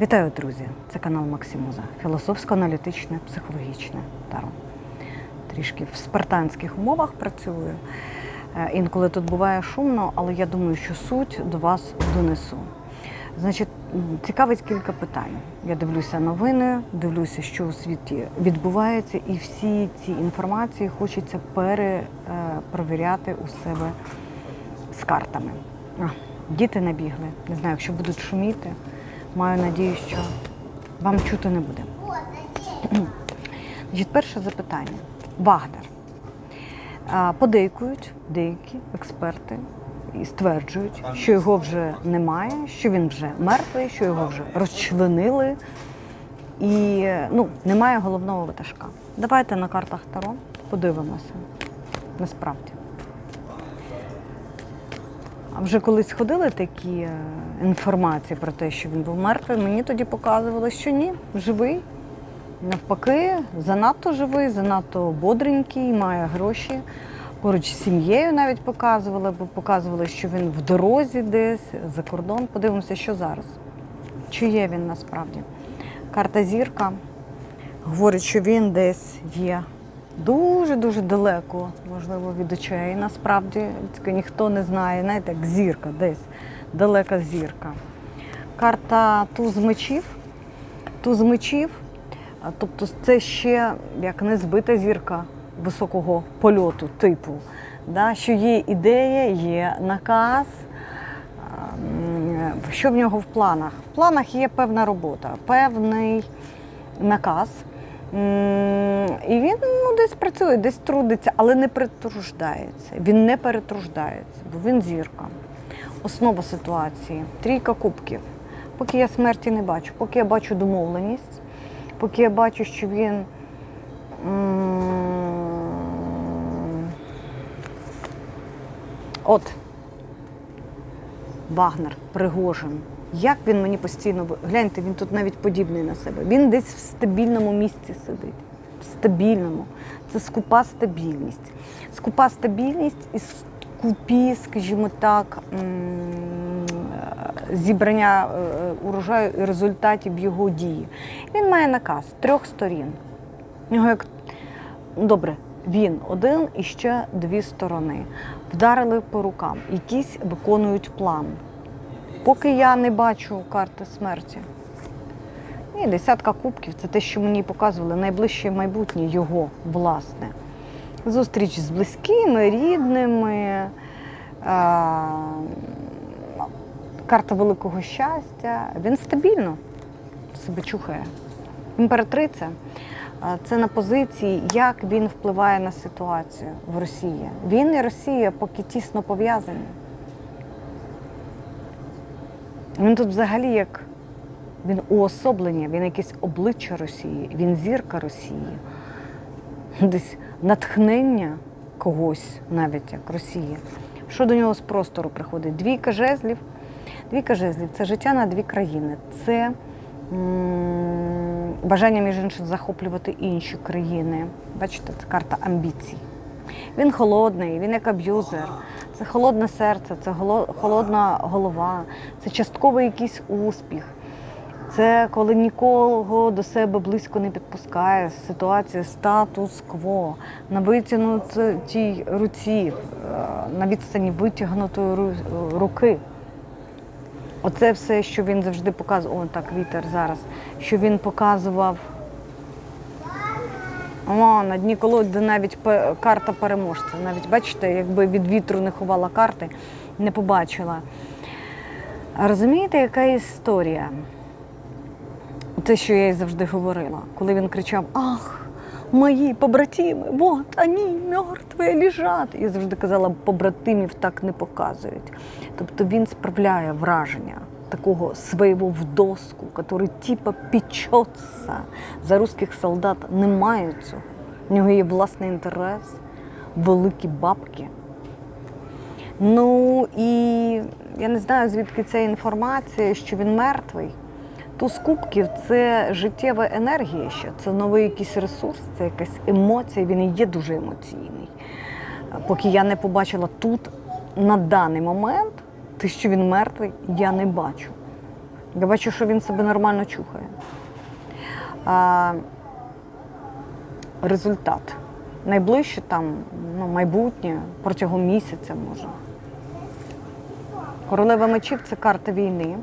Вітаю, друзі! Це канал Максимуза. Філософсько-аналітичне, психологічне таро. Трішки в спартанських умовах працюю. Е, Інколи тут буває шумно, але я думаю, що суть до вас донесу. Значить, цікавить кілька питань. Я дивлюся новини, дивлюся, що у світі відбувається, і всі ці інформації хочеться перепровіряти у себе з картами. А, діти набігли. Не знаю, якщо будуть шуміти, маю надію, що вам чути не буде. Значить, перше запитання. Вагнер. Подейкують деякі експерти і стверджують, що його вже немає, що він вже мертвий, що його вже розчленили. І ну, немає головного ватажка. Давайте на картах Таро подивимося. Насправді. А вже колись ходили такі е, інформації про те, що він був мертвий, мені тоді показували, що ні, живий. Навпаки, занадто живий, занадто бодренький, має гроші. Поруч з сім'єю навіть показували, бо показували, що він в дорозі десь за кордон. Подивимося, що зараз. Чи є він насправді? Карта зірка говорить, що він десь є дуже-дуже далеко, можливо, від очей. Насправді ніхто не знає, знаєте, як зірка десь, далека зірка. Карта туз мечів. Туз мечів, тобто це ще як не збита зірка високого польоту, типу. Да? Що є ідея, є наказ. Що в нього в планах? В планах є певна робота, певний наказ. І він ну, десь працює, десь трудиться, але не перетруждається. Він не перетруждається, бо він зірка. Основа ситуації трійка кубків. Поки я смерті не бачу, поки я бачу домовленість, поки я бачу, що він. От Вагнер, Пригожин. Як він мені постійно гляньте, він тут навіть подібний на себе. Він десь в стабільному місці сидить. В стабільному. Це скупа стабільність. Скупа стабільність і скупі, скажімо так, е, зібрання е, урожаю і результатів його дії. Він має наказ трьох сторін. У нього як Добре, він один і ще дві сторони. Вдарили по рукам, якісь виконують план. Поки я не бачу карти смерті. Ні, десятка кубків це те, що мені показували найближче майбутнє його власне. Зустріч з близькими, рідними, карта великого щастя. Він стабільно себе чухає. Імператриця. Це на позиції, як він впливає на ситуацію в Росії. Він і Росія поки тісно пов'язані. Він тут взагалі як він уособлення, він якесь обличчя Росії, він зірка Росії. Десь натхнення когось, навіть як Росії. Що до нього з простору приходить? Двійка жезлів. Двійка жезлів це життя на дві країни. Це бажання, між іншим, захоплювати інші країни. Бачите, це карта амбіцій. Він холодний, він як аб'юзер. Це холодне серце, це холодна голова, це частковий якийсь успіх. Це коли нікого до себе близько не підпускає. Ситуація статус-кво на витягнутій руці, е, на відстані витягнутої руки. Оце все, що він завжди показував. О, так, вітер зараз. Що він показував. О, на дні колоди навіть карта переможця. Навіть бачите, якби від вітру не ховала карти, не побачила. Розумієте, яка історія? Те, що я й завжди говорила, коли він кричав: Ах, мої побратими, вот вони мертві лежать. Я завжди казала, побратимів так не показують. Тобто він справляє враження такого свого в доску, який типа печеться за русських солдат. Немає цього. У нього є власний інтерес, великі бабки. Ну і я не знаю, звідки ця інформація, що він мертвий. Туз кубків це життєва енергія ще, це новий якийсь ресурс, це якась емоція, він і є дуже емоційний. Поки я не побачила тут на даний момент, те, що він мертвий, я не бачу. Я бачу, що він себе нормально чухає. А, результат. Найближче там ну, майбутнє, протягом місяця може. Королева мечів це карта війни.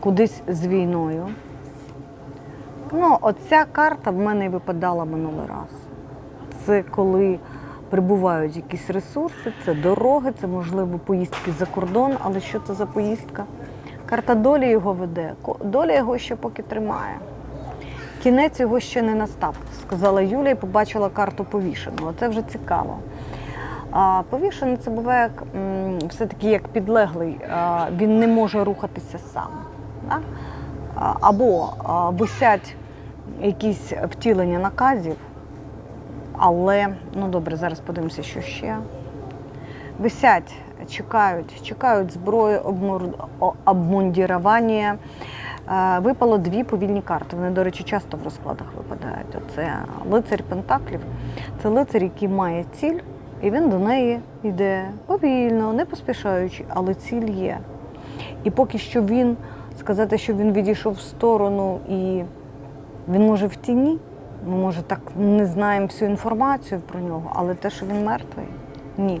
Кудись з війною. Ну, оця карта в мене і випадала минулий раз. Це коли прибувають якісь ресурси, це дороги, це можливо поїздки за кордон, але що це за поїздка? Карта долі його веде. Доля його ще поки тримає. Кінець його ще не настав, сказала Юля і побачила карту повішеного. Це вже цікаво. А повішений це буває як все-таки як підлеглий, він не може рухатися сам. Да? Або висять якісь втілення наказів, але ну добре, зараз подивимося, що ще. Висять, чекають, чекають обмур- обмундірування. Е, Випало дві повільні карти. Вони, до речі, часто в розкладах випадають. Оце лицар Пентаклів. Це лицар, який має ціль, і він до неї йде повільно, не поспішаючи, але ціль є. І поки що він сказати, що він відійшов в сторону і він може в тіні. Ми може так не знаємо всю інформацію про нього, але те, що він мертвий, ні.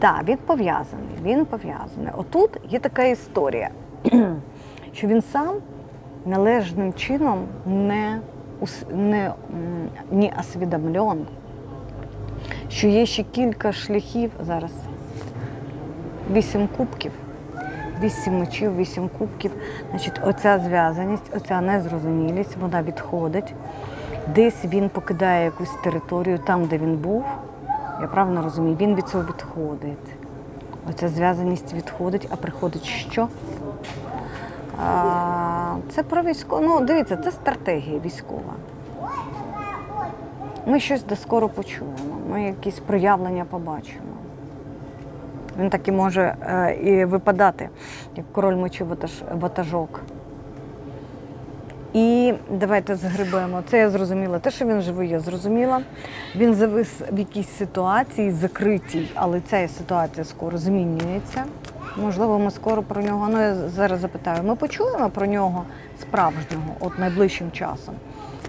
Да, він пов'язаний, він пов'язаний. Отут є така історія, що він сам належним чином не, не, не освідомлен, що є ще кілька шляхів зараз. Вісім кубків. Вісім мечів, вісім кубків. Значить, оця зв'язаність, оця незрозумілість, вона відходить. Десь він покидає якусь територію там, де він був. Я правильно розумію, він від цього відходить. Оця зв'язаність відходить, а приходить що? А, це про військову. Ну, дивіться, це стратегія військова. Ми щось де скоро почуємо, ми якісь проявлення побачимо. Він так і може е, і випадати, як король мечів ватаж- ватажок. І давайте згребемо. Це я зрозуміла. Те, що він живий, я зрозуміла. Він завис в якійсь ситуації закритій, але ця ситуація скоро змінюється. Можливо, ми скоро про нього. Ну, я зараз запитаю. Ми почуємо про нього справжнього, от найближчим часом,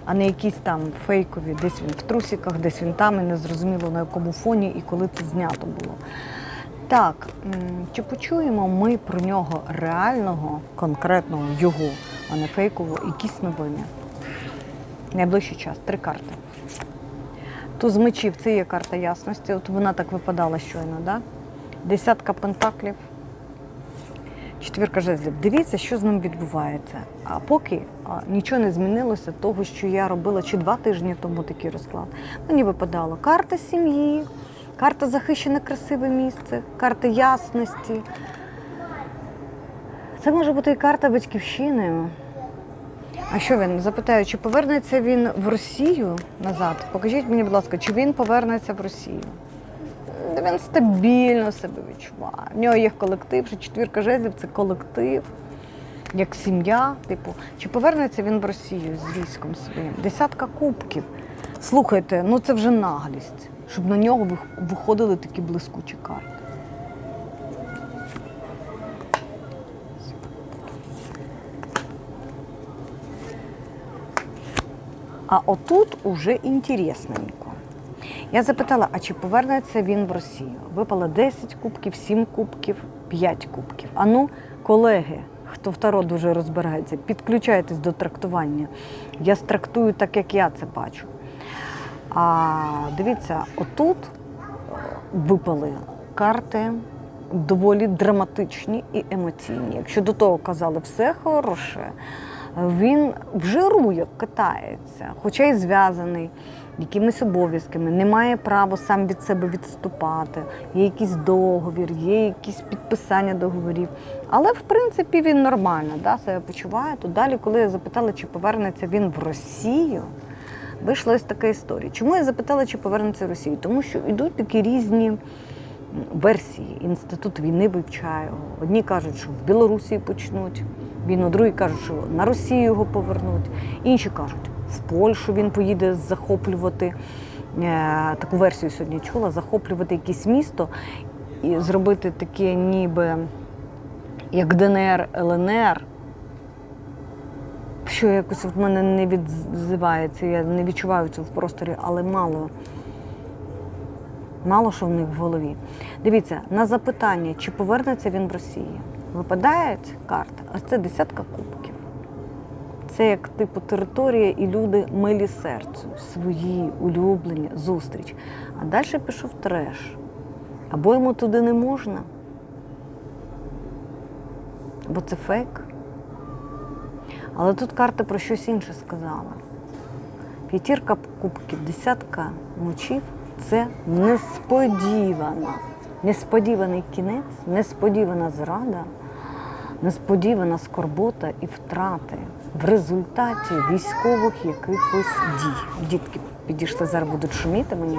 а не якісь там фейкові, десь він в трусиках, десь він там, і не зрозуміло на якому фоні і коли це знято було. Так, чи почуємо ми про нього реального, конкретного його, а не фейкового, якісь новини? Найближчий час. Три карти. Туз мечів це є карта ясності. От вона так випадала щойно, да? Десятка пентаклів. Четвірка жезлів. Дивіться, що з ним відбувається. А поки нічого не змінилося того, що я робила чи два тижні тому такий розклад. Мені випадало карта сім'ї, карта захищене красиве місце, карта ясності. Це може бути і карта батьківщини. А що він? Запитаю, чи повернеться він в Росію назад? Покажіть мені, будь ласка, чи він повернеться в Росію? Він стабільно себе відчуває. В нього є колектив, що четвірка жезлів це колектив, як сім'я. Типу, чи повернеться він в Росію з військом своїм? Десятка кубків. Слухайте, ну це вже наглість, щоб на нього виходили такі блискучі карти. А отут уже інтересненько. Я запитала, а чи повернеться він в Росію? Випало 10 кубків, 7 кубків, 5 кубків. А ну, колеги, хто в таро дуже розбирається, підключайтесь до трактування. Я страктую так, як я це бачу. А дивіться, отут е, випали карти доволі драматичні і емоційні. Якщо до того казали все хороше, він вже рує, катається, хоча й зв'язаний якимись обов'язками, не має права сам від себе відступати. Є якийсь договір, є якісь підписання договорів. Але в принципі він нормально да, себе почуває. То далі, коли я запитала, чи повернеться він в Росію, вийшла ось така історія. Чому я запитала, чи повернеться в Росію? Тому що йдуть такі різні версії. Інститут війни вивчає. Одні кажуть, що в Білорусі почнуть війну, другі кажуть, що на Росію його повернуть. Інші кажуть, в Польщу він поїде захоплювати. е, Таку версію сьогодні чула, захоплювати якесь місто і зробити таке ніби як ДНР, ЛНР, що якось в мене не відзивається, я не відчуваю це в просторі, але мало. Мало що в них в голові. Дивіться, на запитання, чи повернеться він в Росію, випадають карти, ось це десятка кубків. Це як типу територія і люди милі серцю, свої улюблені, зустріч. А далі пішов треш. Або йому туди не можна, бо це фейк. Але тут карти про щось інше сказала. П'ятірка кубків, десятка мочів це несподівано. Несподіваний кінець, несподівана зрада, несподівана скорбота і втрати в результаті військових якихось дій. Дітки підійшли зараз будуть шуміти мені.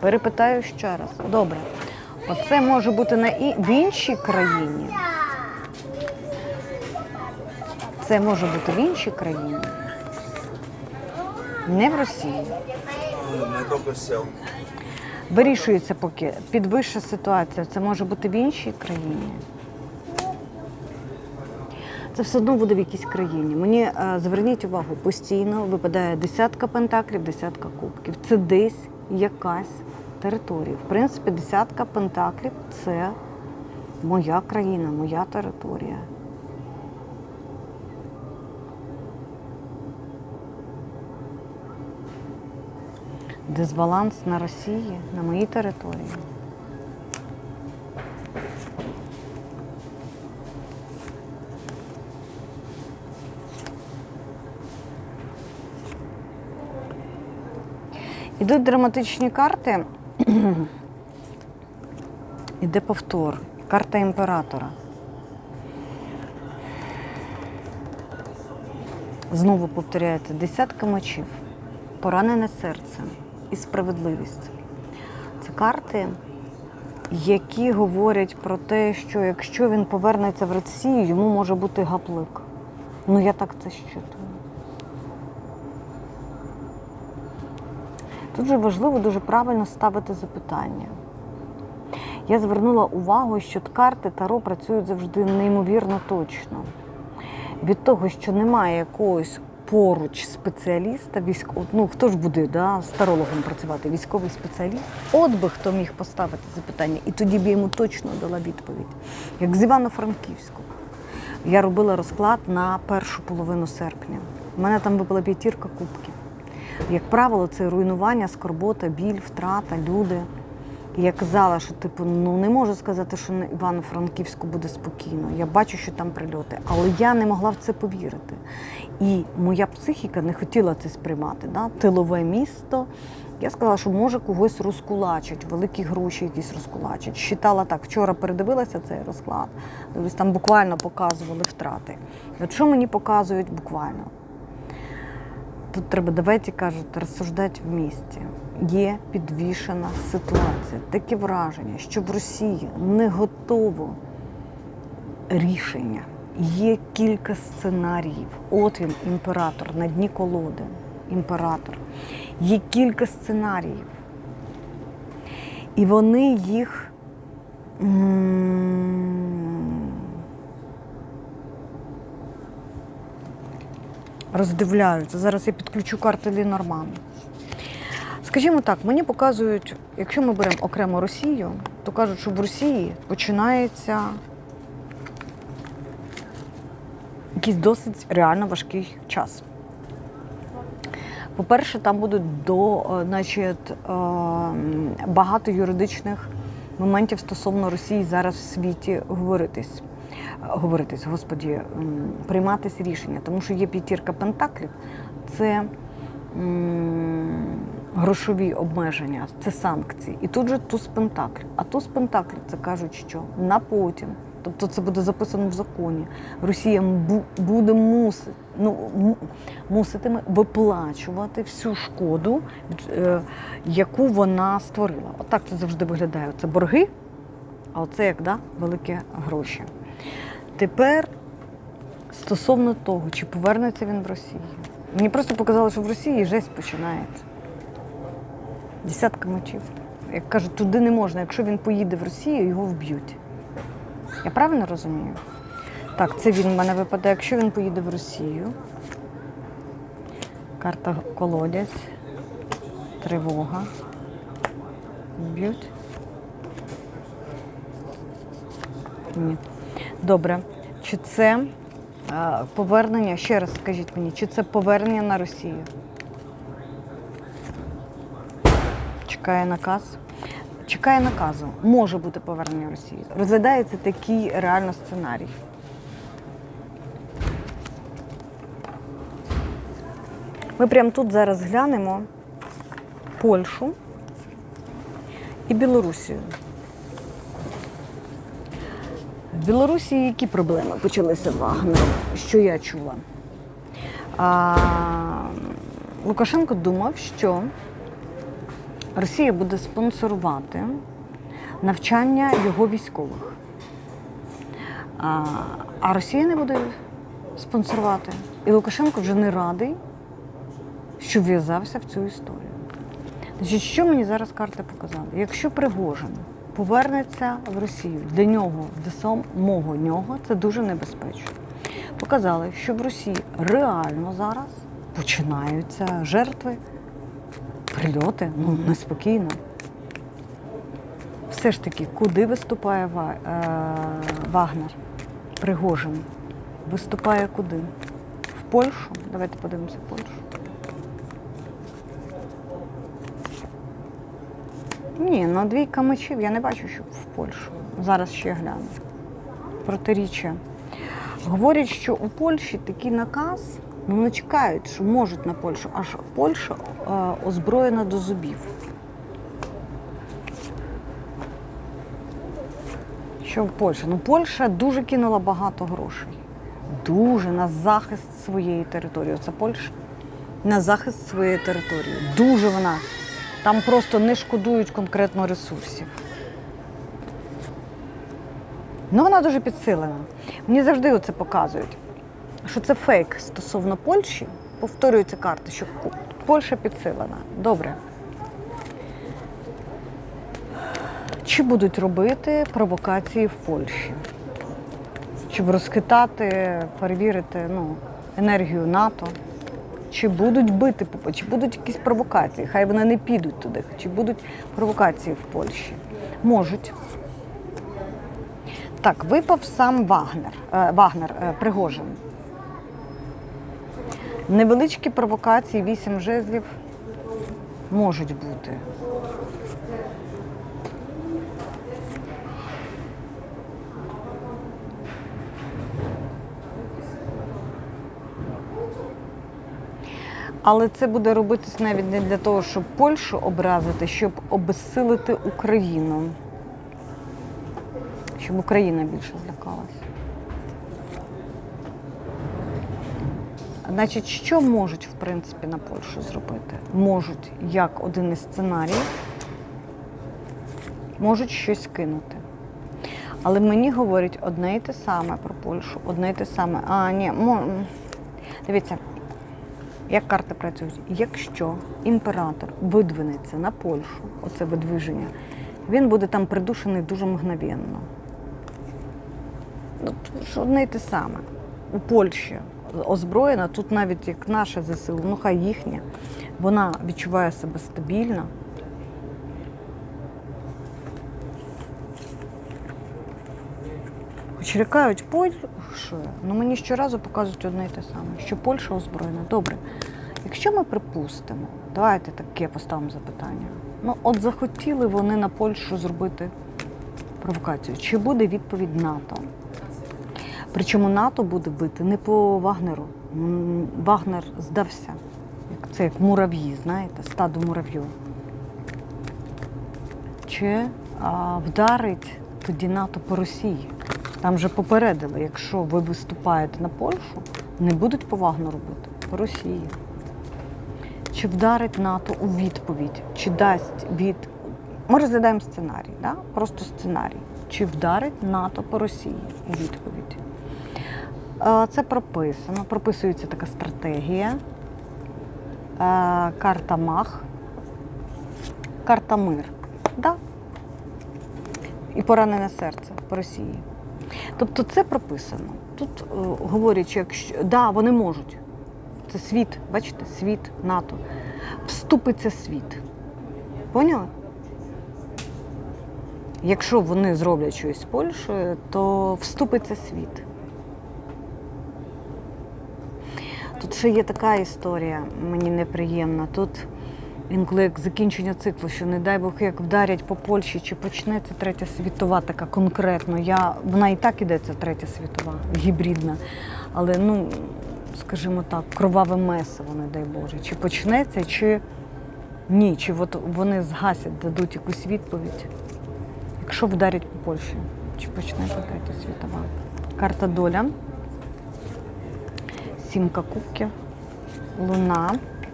Перепитаю ще раз. Добре. Оце може бути на і... в іншій країні. Це може бути в іншій країні. Не в Росії. Вирішується поки підвища ситуація. Це може бути в іншій країні. Це все одно буде в якійсь країні. Мені е, зверніть увагу, постійно випадає десятка пентаклів, десятка кубків. Це десь якась територія. В принципі, десятка пентаклів це моя країна, моя територія. Дисбаланс на Росії, на моїй території. Ідуть драматичні карти. Іде повтор. Карта імператора. Знову повторяється десятка мечів, поранене серце і справедливість. Це карти, які говорять про те, що якщо він повернеться в Росію, йому може бути гаплик. Ну я так це щитую. Тут же важливо дуже правильно ставити запитання. Я звернула увагу, що карти Таро працюють завжди неймовірно точно. Від того, що немає якогось поруч спеціаліста, військо... ну хто ж буде да, з тарологом працювати, військовий спеціаліст, от би хто міг поставити запитання, і тоді б я йому точно дала відповідь. Як з Івано-Франківського. Я робила розклад на першу половину серпня. У мене там випала п'ятірка кубків. Як правило, це руйнування, скорбота, біль, втрата, люди. Я казала, що типу, ну не можу сказати, що на Івано-Франківську буде спокійно. Я бачу, що там прильоти, але я не могла в це повірити. І моя психіка не хотіла це сприймати. Да? Тилове місто. Я сказала, що може когось розкулачить, великі гроші якісь розкулачить. Считала так, вчора передивилася цей розклад. Там буквально показували втрати. От що мені показують буквально? Тут треба, давайте кажуть, розсуждати в місті. Є підвішена ситуація. Таке враження, що в Росії не готово рішення. Є кілька сценаріїв. От він, імператор, на дні колоди. Імператор. Є кілька сценаріїв. І вони їх. м, роздивляються. Зараз я підключу карти Лінорман. Скажімо так, мені показують, якщо ми беремо окремо Росію, то кажуть, що в Росії починається якийсь досить реально важкий час. По-перше, там будуть до, е, значить, е, багато юридичних моментів стосовно Росії зараз в світі говоритись. Говоритись, господі, м, прийматись рішення, тому що є п'ятірка пентаклів, це грошові обмеження, це санкції. І тут же туз пентаклів. А туз пентаклів це кажуть, що на потім, тобто це буде записано в законі, Росія буде мусити, ну, муситиме виплачувати всю шкоду, е, яку вона створила. Отак це завжди виглядає. Це борги, а оце як да, великі гроші. Тепер стосовно того, чи повернеться він в Росію. Мені просто показали, що в Росії жесть починається. Десятка мочів. Як кажуть, туди не можна. Якщо він поїде в Росію, його вб'ють. Я правильно розумію? Так, це він в мене випадає, якщо він поїде в Росію. Карта колодязь. Тривога. Б'ють. Ні. Добре. Чи це е, повернення, ще раз скажіть мені, чи це повернення на Росію? Чекає наказ. Чекає наказу. Може бути повернення в Росію. Розглядається такий реально сценарій. Ми прямо тут зараз глянемо Польщу і Білорусію. В Білорусі які проблеми почалися Вагнером, що я чула? А, Лукашенко думав, що Росія буде спонсорувати навчання його військових. А, а Росія не буде спонсорувати. І Лукашенко вже не радий, що в'язався в цю історію. Значить, що мені зараз карти показали? Якщо Пригожин повернеться в Росію, для нього, для самого нього, це дуже небезпечно. Показали, що в Росії реально зараз починаються жертви, прильоти, ну неспокійно. Все ж таки, куди виступає е, Вагнер? Пригожин. Виступає куди? В Польщу? Давайте подивимося Польщу. Ні, ну двійка мечів я не бачу, що в Польщу. Зараз ще гляну. Протиріччя. Говорять, що у Польщі такий наказ, ну не чекають, що можуть на Польщу, аж Польща е, озброєна до зубів. Що в Польщі? Ну, Польща дуже кинула багато грошей. Дуже на захист своєї території. Це Польща на захист своєї території. Дуже вона. Там просто не шкодують конкретно ресурсів. Ну, вона дуже підсилена. Мені завжди оце показують, що це фейк стосовно Польщі. Повторюються карти, що Польща підсилена. Добре. Чи будуть робити провокації в Польщі? Щоб розхитати, перевірити ну, енергію НАТО? Чи будуть бити, чи будуть якісь провокації? Хай вони не підуть туди, чи будуть провокації в Польщі? Можуть. Так, випав сам Вагнер, е, Вагнер е, Пригожин. Невеличкі провокації, вісім жезлів можуть бути. Але це буде робитись навіть не для того, щоб Польщу образити, щоб обезсилити Україну. Щоб Україна більше злякалась. Значить, що можуть, в принципі, на Польщу зробити? Можуть, як один із сценаріїв, можуть щось кинути. Але мені говорять одне і те саме про Польщу, одне і те саме. А, ні, дивіться, як карти працюють? Якщо імператор видвинеться на Польщу, оце видвиження, він буде там придушений дуже мгновенно. Ну, що одне й те саме. У Польщі озброєна, тут навіть як наша ЗСУ, ну хай їхня, вона відчуває себе стабільно. Хоч лякають Польщею, ну мені щоразу показують одне і те саме, що Польща озброєна. Добре. Якщо ми припустимо, давайте таке поставимо запитання. Ну, от захотіли вони на Польщу зробити провокацію. Чи буде відповідь НАТО? Причому НАТО буде бити не по Вагнеру. Вагнер здався. Це як мурав'ї, знаєте, стадо мурав'ю. Чи а, вдарить тоді НАТО по Росії? Там же попередили, якщо ви виступаєте на Польщу, не будуть по Вагнеру бити, по Росії. Чи вдарить НАТО у відповідь, чи дасть від. Ми розглядаємо сценарій, да? просто сценарій. Чи вдарить НАТО по Росії у відповідь? Е, Це прописано, прописується така стратегія. Е, Карта Мах, карта Мир. Да. І поранене серце по Росії. Тобто це прописано. Тут е, говорять, якщо да, вони можуть. Це світ, бачите, світ НАТО. Вступиться світ. Поняли? Якщо вони зроблять щось з Польщею, то вступиться світ. Тут ще є така історія, мені неприємна. Тут інколи як закінчення циклу, що не дай Бог, як вдарять по Польщі, чи почнеться третя світова, така конкретно. Я, вона і так іде, ця третя світова, гібридна. Але ну, скажімо так, кроваве месиво, не дай Боже. Чи почнеться, чи ні, чи от вони згасять, дадуть якусь відповідь. Якщо вдарять по Польщі, чи почнеться третя світова. Карта доля. Сімка кубків, луна.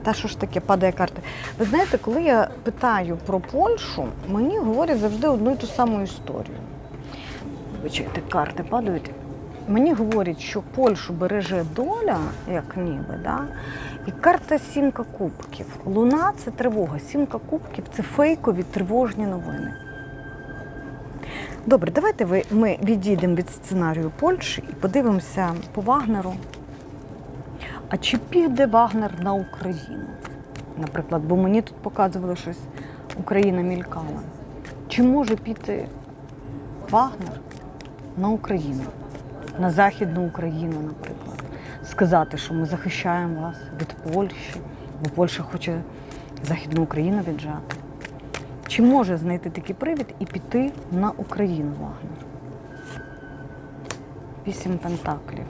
Та що ж таке падає карта? Ви знаєте, коли я питаю про Польщу, мені говорять завжди одну і ту саму історію. Вибачайте, карти падають. Мені говорять, що Польщу береже доля, як ніби, да? і карта сімка кубків. Луна це тривога. Сімка кубків це фейкові тривожні новини. Добре, давайте ви, ми відійдемо від сценарію Польщі і подивимося по Вагнеру. А чи піде Вагнер на Україну? Наприклад, бо мені тут показували щось, Україна мількала. Чи може піти Вагнер на Україну, на Західну Україну, наприклад, сказати, що ми захищаємо вас від Польщі, бо Польща хоче Західну Україну віджати? Чи може знайти такий привід і піти на Україну Вагнер? Вісім пентаклів.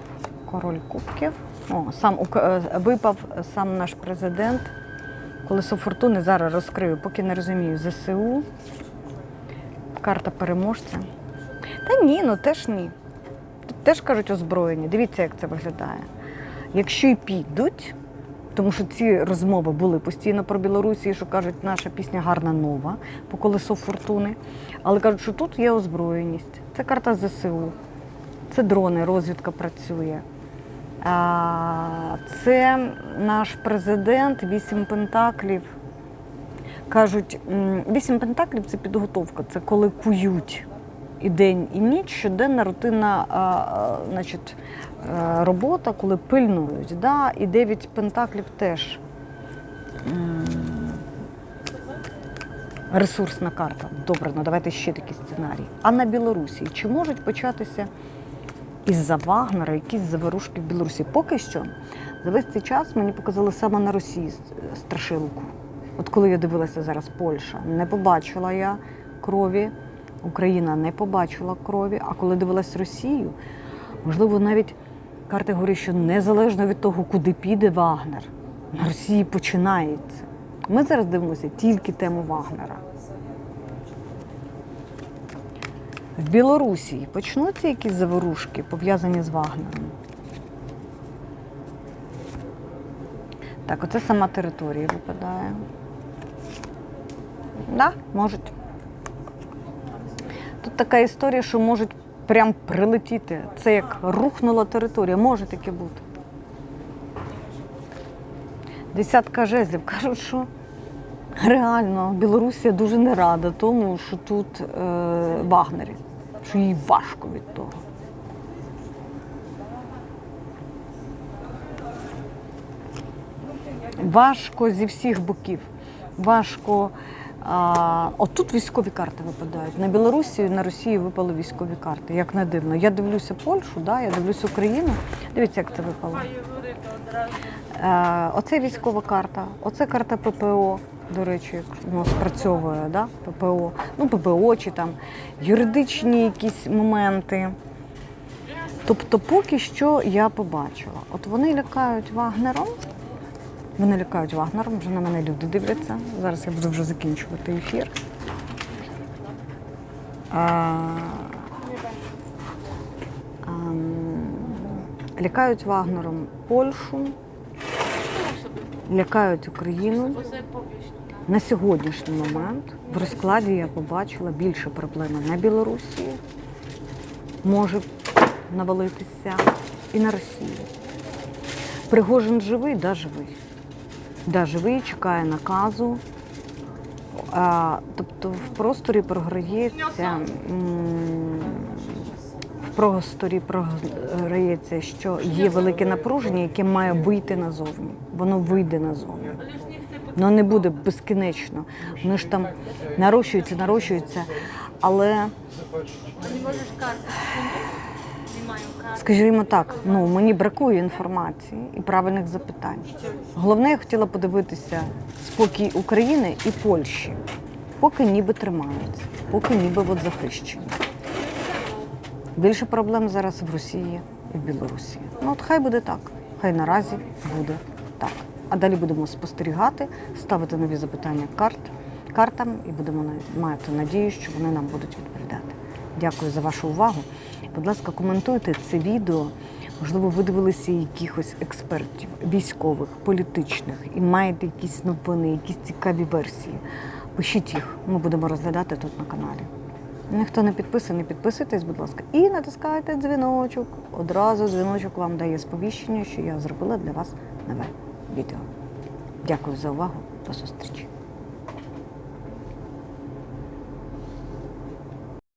Король кубків. О, сам е, випав сам наш президент. Колесо фортуни зараз розкрию, поки не розумію. ЗСУ. Карта переможця. Та ні, ну теж ні. Теж кажуть озброєні. Дивіться, як це виглядає. Якщо й підуть, тому що ці розмови були постійно про Білорусі, що кажуть, наша пісня гарна нова по колесо фортуни. Але кажуть, що тут є озброєність. Це карта ЗСУ, це дрони, розвідка працює. Це наш президент, вісім пентаклів. Кажуть, вісім пентаклів це підготовка, це коли кують і день, і ніч, щоденна рутинна а, а, значить, е, робота, коли пильнують. Да? І дев'ять пентаклів теж. Ресурсна карта. Добре, ну давайте ще такий сценарій. А на Білорусі чи можуть початися із-за Вагнера якісь заворушки в Білорусі? Поки що за весь цей час мені показали саме на Росії страшилку. От коли я дивилася зараз Польща, не побачила я крові, Україна не побачила крові. А коли дивилась Росію, можливо, навіть карти говорять, що незалежно від того, куди піде Вагнер, на Росії починається. Ми зараз дивимося тільки тему Вагнера. В Білорусі почнуться якісь заворушки, пов'язані з Вагнером. Так, оце сама територія випадає. Да, можуть. Тут така історія, що можуть прям прилетіти. Це як рухнула територія, може таке бути. Десятка жезлів кажуть, що реально Білорусія дуже не рада тому, що тут е, Вагнері, що їй важко від того. Важко зі всіх боків. Важко. А, отут військові карти випадають. На Білорусі на Росії випали військові карти. Як не дивно. Я дивлюся Польщу, да, я дивлюся Україну. Дивіться, як це випало. Е, оце військова карта, оце карта ППО. До речі, воно спрацьовує, да? ППО, ну ППО чи там юридичні якісь моменти. Тобто, поки що я побачила. От вони лякають Вагнером. Вони лякають Вагнером, вже на мене люди дивляться. Зараз я буду вже закінчувати ефір. А, ам, лякають Вагнером Польщу, лякають Україну. На сьогоднішній момент в розкладі я побачила більше проблеми на Білорусі, може навалитися і на Росію. Пригожин живий, да, живий. Да, живий, чекає наказу. А, тобто в просторі програється м, просторі програється, що є велике напруження, яке має вийти назовні. Воно вийде назовні. Воно не буде безкінечно. Воно ж там нарощується, нарощується. Але Скажімо так, ну мені бракує інформації і правильних запитань. Головне, я хотіла подивитися спокій України і Польщі, поки ніби тримаються, поки ніби от захищені. Більше проблем зараз в Росії і в Білорусі. Ну от хай буде так. Хай наразі буде так. А далі будемо спостерігати, ставити нові запитання карт, картам і будемо мати надію, що вони нам будуть відповідати. Дякую за вашу увагу. Будь ласка, коментуйте це відео. Можливо, ви дивилися якихось експертів, військових, політичних і маєте якісь новини, якісь цікаві версії. Пишіть їх, ми будемо розглядати тут на каналі. Ніхто не підписаний, підписуйтесь, будь ласка, і натискайте дзвіночок. Одразу дзвіночок вам дає сповіщення, що я зробила для вас нове відео. Дякую за увагу. До зустрічі.